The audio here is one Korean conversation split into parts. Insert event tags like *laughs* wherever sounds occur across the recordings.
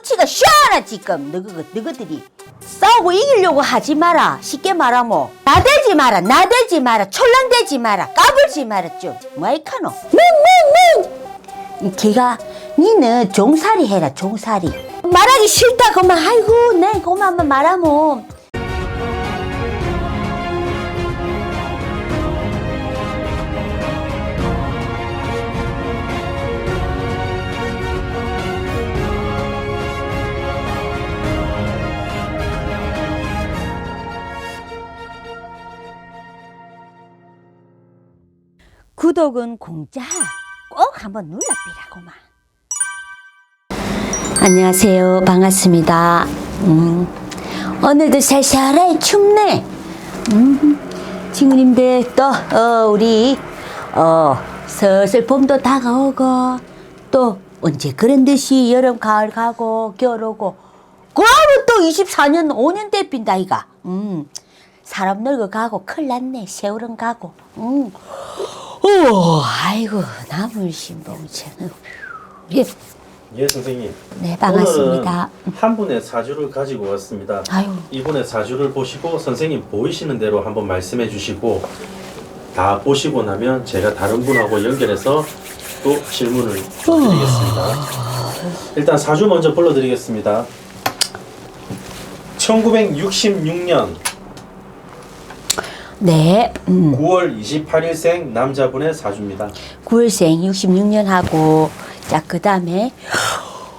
눈치가 샤라 지금. 너그 너희들이. 싸우고 이기려고 하지 마라. 쉽게 말하면. 나대지 마라 나대지 마라. 촐랑대지 마라. 까불지 마라 좀. 마이카노. 뭉뭉뭉 걔가 니는 종살이 해라 종살이. 말하기 싫다 그만. 아이고 네 그만 한번 말하면 구독은 공짜. 꼭 한번 눌러비라고만. 안녕하세요. 반갑습니다. 음, 오늘도 살살해 춥네. 음, 친구님들 또 어, 우리 어, 슬슬 봄도 다가오고 또 언제 그런 듯이 여름 가을 가고 겨울 오고 그러면 또 24년 5년 대빈다 이가. 음, 사람 늙어가고 큰일 났네 세월은 가고. 음. 오, 아이고 나물 신봉채. 예, 예, 선생님. 네 반갑습니다. 오늘은 한 분의 사주를 가지고 왔습니다. 아유. 이분의 사주를 보시고 선생님 보이시는 대로 한번 말씀해 주시고 다 보시고 나면 제가 다른 분하고 연결해서 또 질문을 드리겠습니다. 일단 사주 먼저 불러드리겠습니다. 1966년 네, 음, 9월 28일생 남자분의 사주입니다. 9월생 66년 하고 자 그다음에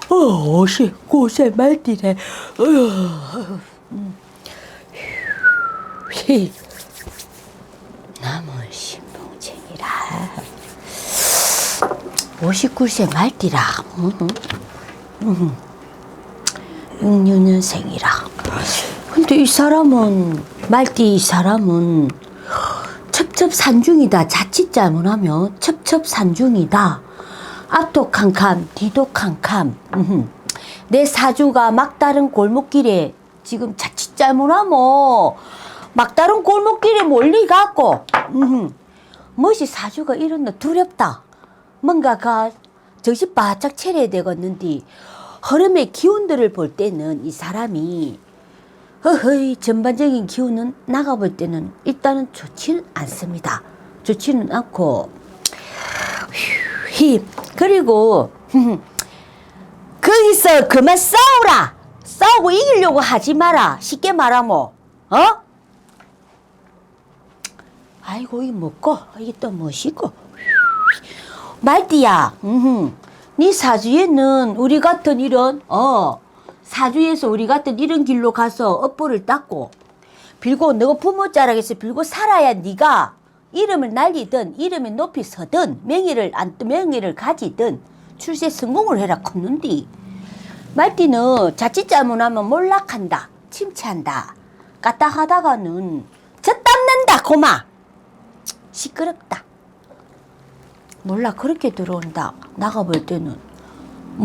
어, 59세 말띠네. 어휴, 음. 휴, 나물 신봉쟁이라. 59세 말띠라. 음, 음. 66년생이라. 근데 이 사람은 말띠 이 사람은 첩첩산중이다. 자칫 잘못하면 첩첩산중이다. 앞도 캄캄, 뒤도 캄캄. 내 사주가 막다른 골목길에 지금 자칫 잘못하면 막다른 골목길에 갖고 음흠. 멋이 사주가 이런다 두렵다. 뭔가가 정신 바짝 차려야 되겠는데 흐름의 기운들을 볼 때는 이 사람이 허허이 전반적인 기운은 나가 볼 때는 일단은 좋지는 않습니다. 좋지는 않고. 휴, 그리고 *laughs* 거기서 그만 싸우라. 싸우고 이기려고 하지 마라. 쉽게 말하면. 어? 아이고 이게 뭐고? 이게 또 무엇이고? 말띠야. 음흠. 네 사주에는 우리 같은 이런 어 사주에서 우리 같은 이런 길로 가서 업보를 닦고 빌고 너가 부모 자락에서 빌고 살아야 네가 이름을 날리든 이름에 높이 서든 명예를 안 명예를 가지든 출세 성공을 해라 컸는디. 말띠는 자칫 잘못하면 몰락한다 침체한다 까딱 하다가는 저 땀난다 고마. 시끄럽다. 몰라 그렇게 들어온다. 나가볼 때는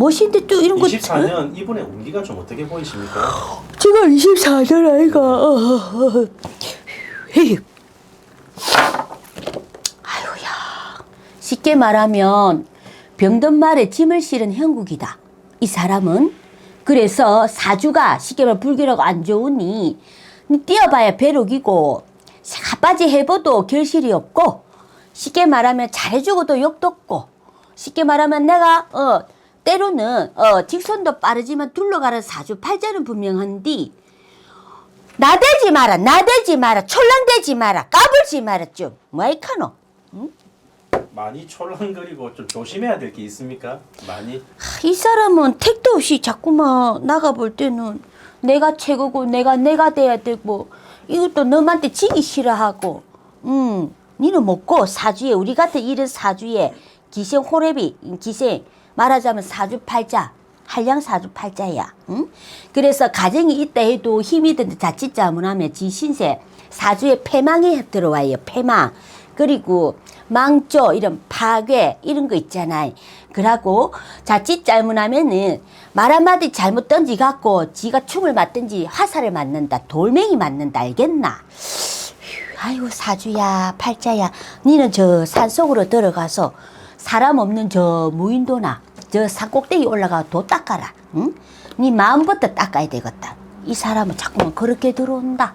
멋인데 또 이런 거 24년 이분의 운기가 좀 어떻게 보이십니까? 제가 24년 아이가 어, 어, 어. 헤이. 아이고야 쉽게 말하면 병든 말에 짐을 실은 형국이다 이 사람은 그래서 사주가 쉽게 말하면 불교라고 안 좋으니 뛰어봐야 배록이고 사빠지 해봐도 결실이 없고 쉽게 말하면 잘해주고도 욕도 없고 쉽게 말하면 내가 어 때로는 어 직선도 빠르지만 둘러가는 사주 팔자는 분명한디. 나대지 마라 나대지 마라 촐랑대지 마라 까불지 마라 좀. 마이카노? 많이 촐랑거리고 좀 조심해야 될 게 있습니까? 많이? 이 사람은 택도 없이 자꾸만 나가 볼 때는 내가 최고고 내가 내가 돼야 되고 이것도 너한테 지기 싫어하고. 음 니는 먹고. 사주에 우리 같은 이런 사주에 기생 호래비 기생 말하자면 사주 팔자 한량 사주 팔자야 응? 그래서 가정이 있다 해도 힘이 든데 자칫 잘못하면 지 신세 사주에 패망이 들어와요 패망 그리고 망조 이런 파괴 이런 거 있잖아요. 그러고 자칫 잘못하면은 말 한마디 잘못 던지 갖고 지가 충을 맞든지 화살을 맞는다 돌멩이 맞는다 알겠나? 휴, 아이고 사주야 팔자야 니는 저 산속으로 들어가서 사람 없는 저 무인도나 저 산꼭대기 올라가 도 닦아라 응? 네 마음부터 닦아야 되겠다. 이 사람은 자꾸만 그렇게 들어온다.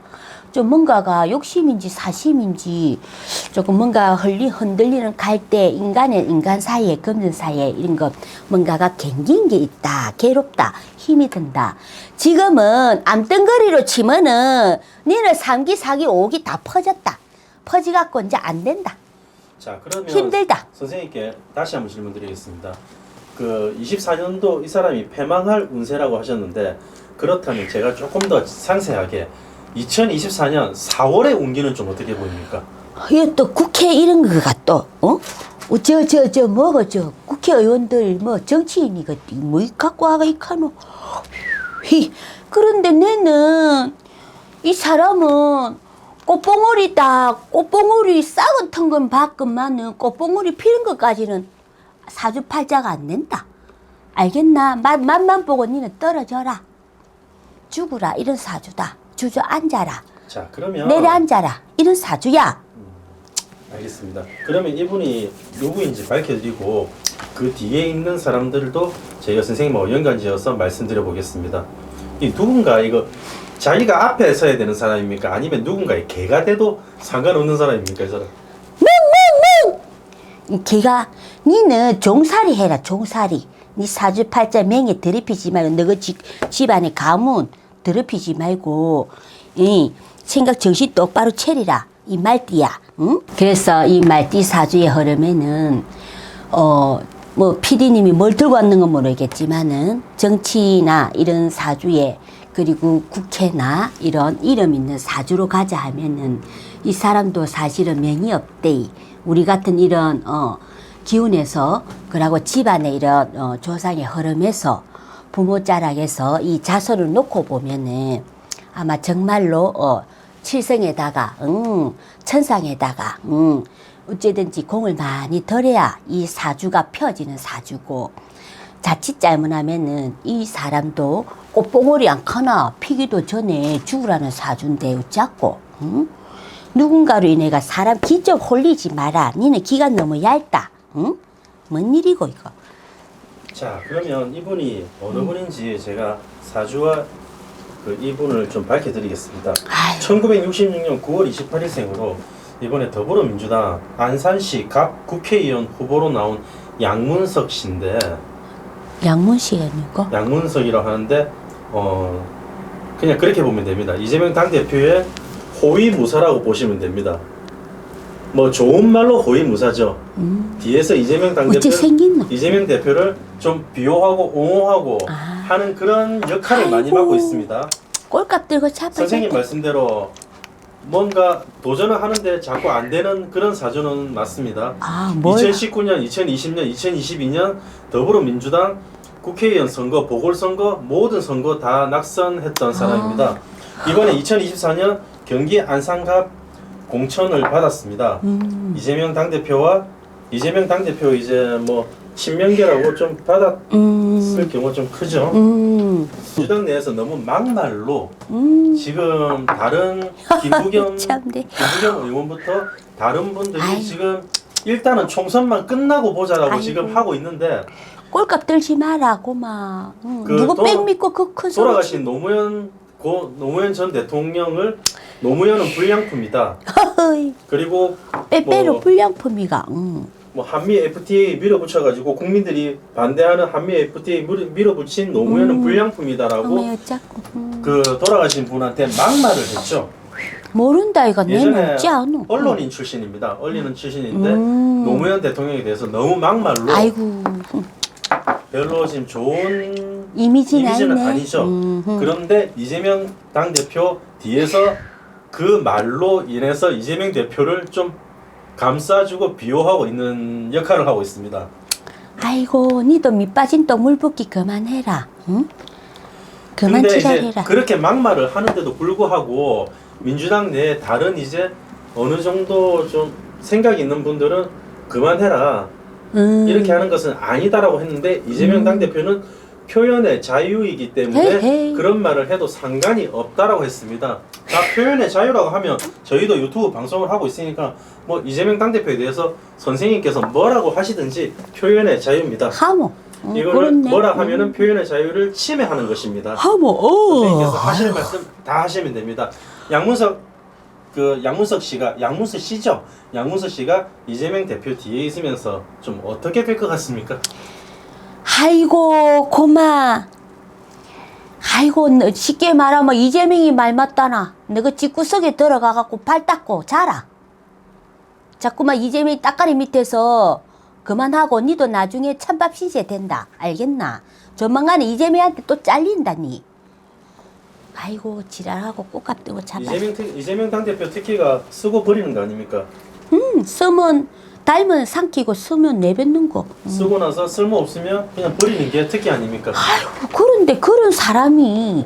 좀 뭔가가 욕심인지 사심인지 조금 뭔가 흘리 흔들리는 갈대 인간의 인간 사이에 금전 사이에 이런 것 뭔가가 갱긴 게 있다 괴롭다 힘이 든다 지금은 암덩거리로 치면은 니는 삼기 사기 오기 다 퍼졌다 퍼지갖고 이제 안 된다 자 그러면 힘들다. 선생님께 다시 한번 질문 드리겠습니다. 그 24년도 이 사람이 패망할 운세라고 하셨는데 그렇다면 제가 조금 더 상세하게 2024년 4월의 운기는 좀 어떻게 보입니까? 이게 또 국회 이런 거가 또, 어? 저, 저, 저, 뭐가, 저, 국회의원들, 뭐, 정치인이가, 뭐, 이 갖고 와가, 이 카노. 히, 그런데 내는, 이 사람은, 꽃봉오리다, 꽃봉오리 싹은 턴건 봤건만은, 꽃봉오리 피는 것까지는 사주팔자가 안 된다. 알겠나? 맛, 맛만 보고 니는 떨어져라. 죽으라, 이런 사주다. 주저앉아라. 자 그러면 내려앉아라. 이런 사주야. 알겠습니다. 그러면 이분이 누구인지 밝혀드리고 그 뒤에 있는 사람들도 저희가 선생님하고 연관지어서 말씀드려 보겠습니다. 이 누군가 이거 자기가 앞에 서야 되는 사람입니까? 아니면 누군가의 개가 돼도 상관없는 사람입니까? 이 사람? 걔가 니는 종살이 해라 종살이 니 사주팔자 맹에 더럽히지 말고 너그 집, 집안의 가문 더럽히지 말고 이 생각 정신 똑바로 차리라 이 말띠야 응? 그래서 이 말띠 사주의 흐름에는 어 뭐 피디님이 뭘 들고 왔는 건 모르겠지만은 정치나 이런 사주에 그리고 국회나 이런 이름 있는 사주로 가자 하면은 이 사람도 사실은 명이 없대. 우리 같은 이런 어 기운에서 그러고 집안의 이런 어 조상의 흐름에서 부모 자락에서 이 자손을 놓고 보면은 아마 정말로 어 칠성에다가 응 천상에다가 응 어찌든지 공을 많이 들여야 이 사주가 펴지는 사주고 자칫 잘못하면은 이 사람도 꽃봉오리 않거나 피기도 전에 죽으라는 사주인데 어쩌고 응? 누군가로 인해가 사람 기적 홀리지 마라 니네 기가 너무 얇다 응? 뭔 일이고 이거 자 그러면 이분이 어느 분인지 제가 사주와 그 이분을 좀 밝혀드리겠습니다. 아유 1966년 9월 28일생으로 이번에 더불어민주당 안산시 갑 국회의원 후보로 나온 양문석 씨인데 양문 씨가 누구? 양문석이라고 하는데 어 그냥 그렇게 보면 됩니다. 이재명 당대표의 호위무사라고 보시면 됩니다. 뭐 좋은 말로 호위무사죠. 음. 뒤에서 이재명 당대표 어째 생긴 놈 이재명 대표를 좀 비호하고 옹호하고 아. 하는 그런 역할을 많이 아이고. 맡고 있습니다. 꼴값 들고 선생님 차빠졌다 말씀대로 뭔가 도전을 하는데 자꾸 안 되는 그런 사주는 맞습니다. 아뭘 2019년, 2020년, 2022년 더불어민주당 국회의원 선거, 보궐선거 모든 선거 다 낙선했던 사람입니다. 이번에 2024년 경기 안산갑 공천을 받았습니다. 음. 이재명 당대표와 이재명 당대표 이제 뭐 친명계라고 좀 받았을 음. 경우가 좀 크죠. 음. 민주당 내에서 너무 막말로 음. 지금 다른 김부겸 *laughs* 참네. 김부겸 의원부터 다른 분들이 아이고. 지금 일단은 총선만 끝나고 보자라고 아이고. 지금 하고 있는데 꼴값 들지 마라고 막 응. 그 누구 또백 믿고 그큰 소리 돌아가신 노무현 고 노무현 전 대통령을 노무현은 불량품이다. 그리고 빼빼로 뭐- 불량품이가 응. 뭐 한미 FTA 밀어붙여가지고 국민들이 반대하는 한미 FTA 밀어- 밀어붙인 노무현은 음. 불량품이다라고 음. 그 돌아가신 분한테 막말을 했죠. 모른다 이거 내 예전에 언론인 출신입니다. 언론인 출신인데 음. 노무현 대통령에 대해서 너무 막말로 아이고 별로 지금 좋은 이미지는, 이미지는 아니죠. 음흠. 그런데 이재명 당 대표 뒤에서 그 말로 인해서 이재명 대표를 좀 감싸주고 비호하고 있는 역할을 하고 있습니다. 아이고 니도 밑 빠진 또 물 붓기 그만해라 응? 그만 근데 이제 지랄해라 그렇게 막말을 하는데도 불구하고 민주당 내에 다른 이제 어느 정도 좀 생각 있는 분들은 그만해라 음. 이렇게 하는 것은 아니다라고 했는데 이재명 음. 당대표는 표현의 자유이기 때문에 헤이. 그런 말을 해도 상관이 없다라고 했습니다. 다 표현의 자유라고 하면 저희도 유튜브 방송을 하고 있으니까 뭐 이재명 당대표에 대해서 선생님께서 뭐라고 하시든지 표현의 자유입니다. 하모 어, 그렇네. 뭐라 하면은 표현의 자유를 침해하는 것입니다. 하모 선생님께서 어. 하실 말씀 다 하시면 됩니다. 양문석 그 양문석 씨가 양문석 씨죠. 양문석 씨가 이재명 대표 뒤에 있으면서 좀 어떻게 될 것 같습니까? 아이고 고마. 아이고 너 쉽게 말하면 이재명이 말 맞다나. 너가 집구석에 들어가 갖고 발 닦고 자라. 자꾸만 이재명이 따까리 밑에서 그만하고 니도 나중에 찬밥 신세 된다. 알겠나? 조만간에 이재명한테 또 잘린다니. 아이고 지랄하고 꽃값 뜨고 참아. 이재명 특- 이재명 당 대표 특기가 쓰고 버리는 거 아닙니까? 음, 쓰면 닮은 삼키고 쓰면 내뱉는 거. 쓰고 나서 쓸모 없으면 그냥 버리는 게 특기 아닙니까? 아이고 그런데 그런 사람이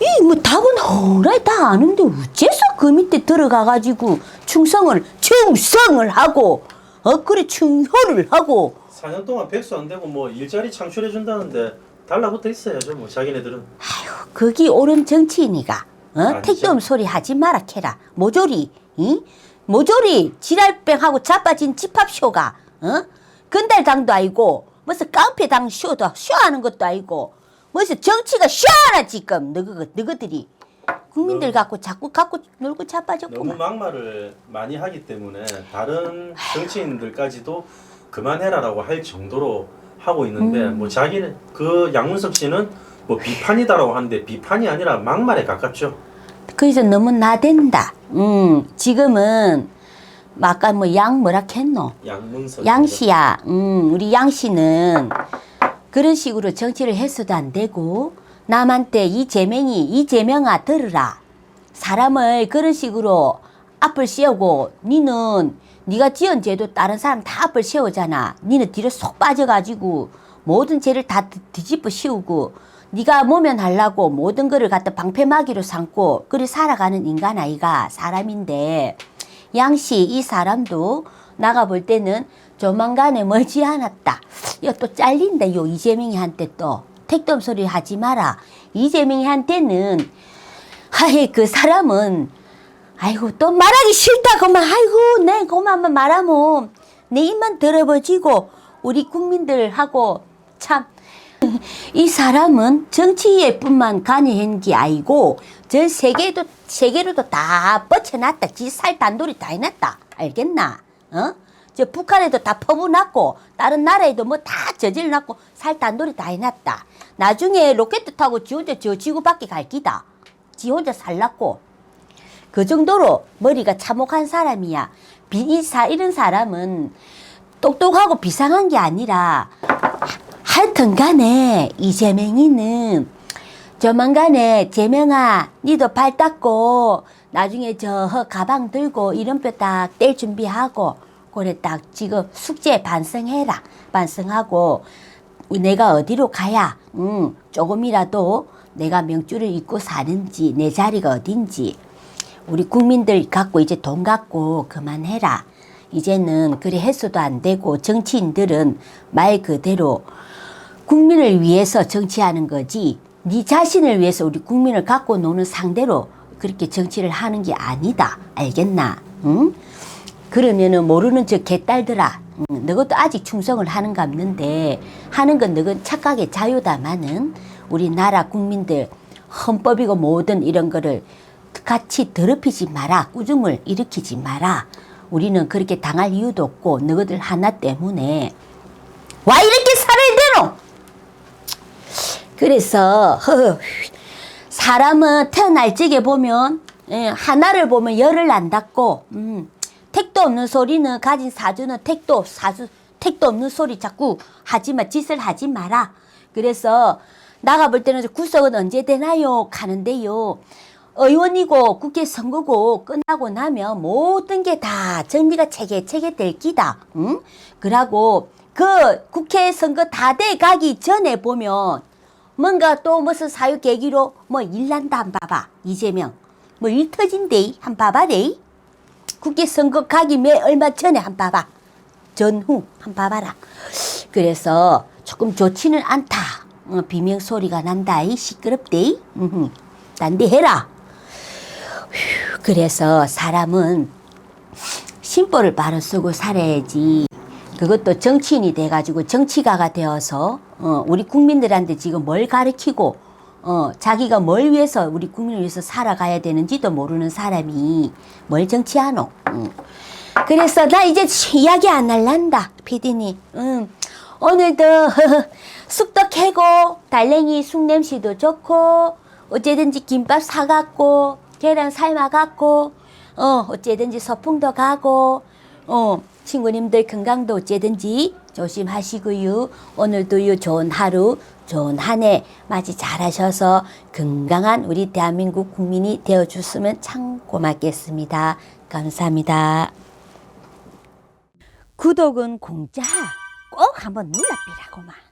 이 뭐 답은 허라이 다 아는데 어째서 그 밑에 들어가 가지고 충성을 충성을 하고 어 그래 충효를 하고 4년 동안 백수 안 되고 뭐 일자리 창출해 준다는데 달라붙어 있어야죠. 뭐 자기네들은 아휴 거기 옳은 정치인이가 어 아니죠. 택도 소리 하지 마라 캐라 모조리 이 모조리 지랄병하고 자빠진 집합쇼가 어 건달당도 아니고 무슨 깡패당 쇼도 쇼하는 것도 아니고 무슨 정치가 쇼하나 지금 너그 너희들이 국민들 갖고 자꾸 갖고 놀고 너무 자빠졌구만 막말을 많이 하기 때문에 다른 정치인들까지도 그만해라라고 할 정도로 하고 있는데 음. 뭐 자기는 그 양문석 씨는 뭐 비판이다라고 하는데 비판이 아니라 막말에 가깝죠. 그래서 너무 나댄다. 음 지금은 뭐 아까 뭐 양 뭐라 했노? 양문석 양씨야, 음, 우리 양씨는 그런 식으로 정치를 해서도 안 되고 남한테 이 재명이 이 재명아 들으라. 사람을 그런 식으로 앞을 씌우고 니는 네가 지은 죄도 다른 사람 다 앞을 씌우잖아. 니는 뒤로 쏙 빠져가지고 모든 죄를 다 뒤- 뒤집어 씌우고 네가 모면하려고 모든 거를 갖다 방패막이로 삼고 그래 살아가는 인간 아이가 사람인데 양씨 이 사람도 나가 볼 때는 조만간에 멀지 않았다. 이거 또 잘린다. 요 이재명이 한테 또 택도 소리 하지 마라. 이재명이 한테는 하이 그 사람은 아이고 또 말하기 싫다고만 아이고 내 그만 말하면 내 입만 들어버지고 우리 국민들하고 참 이 사람은 정치에 뿐만 관여한 게 아니고 전 세계도 세계로도 다 뻗쳐놨다. 지 살 단돌이 다 해놨다. 알겠나? 어? 저 북한에도 다 퍼부놨고 다른 나라에도 뭐 다 저질러놨고 살 단돌이 다 해놨다. 나중에 로켓 타고 지 혼자 저 지구 밖에 갈 기다. 지 혼자 살랐고 그 정도로 머리가 참혹한 사람이야. 비, 이 사, 이런 사람은 똑똑하고 비상한 게 아니라 하여튼 간에 이재명이는 조만간에 재명아 니도 발 닦고 나중에 저허 가방 들고 이름표 딱 뗄 준비하고 그래 딱 지금 숙제 반성해라 반성하고 내가 어디로 가야 음, 조금이라도 내가 명줄을 잇고 사는지 내 자리가 어딘지 우리 국민들 갖고 이제 돈 갖고 그만해라. 이제는 그래 했어도 안 되고 정치인들은 말 그대로 국민을 위해서 정치하는 거지 네 자신을 위해서 우리 국민을 갖고 노는 상대로 그렇게 정치를 하는 게 아니다. 알겠나? 응? 그러면은 모르는 저 개딸들아 응, 너것도 아직 충성을 하는 가 없는데 하는 건 너건 착각의 자유다마는 우리나라 국민들 헌법이고 모든 이런 거를 같이 더럽히지 마라 꾸중을 일으키지 마라 우리는 그렇게 당할 이유도 없고 너희들 하나 때문에 와 이렇게 그래서 허, 사람은 태어날 적에 보면 예, 하나를 보면 열을 안 닫고 음, 택도 없는 소리는 가진 사주는 택도 사주 택도 없는 소리 자꾸 하지 마 짓을 하지 마라. 그래서 나가 볼 때는 구석은 언제 되나요? 가는데요. 의원이고 국회 선거고 끝나고 나면 모든 게 다 정리가 체계 체계 될 기다. 응? 그러고 그 국회 선거 다 돼 가기 전에 보면 뭔가 또 무슨 사유 계기로 뭐 일난다 한 봐봐 이재명. 뭐 일 터진대 한 봐봐래 국회 선거 가기 매 얼마 전에 한 봐봐. 전후 한 봐봐라. 그래서 조금 좋지는 않다. 어, 비명 소리가 난다 이 시끄럽대 음흠. 딴데 해라. 휴, 그래서 사람은 심보를 바로 쓰고 살아야지 그것도 정치인이 돼가지고 정치가가 되어서 어, 우리 국민들한테 지금 뭘 가르치고 어, 자기가 뭘 위해서 우리 국민을 위해서 살아가야 되는지도 모르는 사람이 뭘 정치하노? 응. 그래서 나 이제 이야기 안 할란다, 피디님. 응. 오늘도 *laughs* 쑥도 캐고 달랭이 쑥 냄새도 좋고 어쨌든지 김밥 사갖고 계란 삶아갖고 어 어쨌든지 서풍도 가고 어 친구님들 건강도 어쨌든지 조심하시고요. 오늘도요 좋은 하루 좋은 한 해 맞이 잘하셔서 건강한 우리 대한민국 국민이 되어줬으면 참 고맙겠습니다. 감사합니다. 구독은 공짜 꼭 한번 눌러비라고만.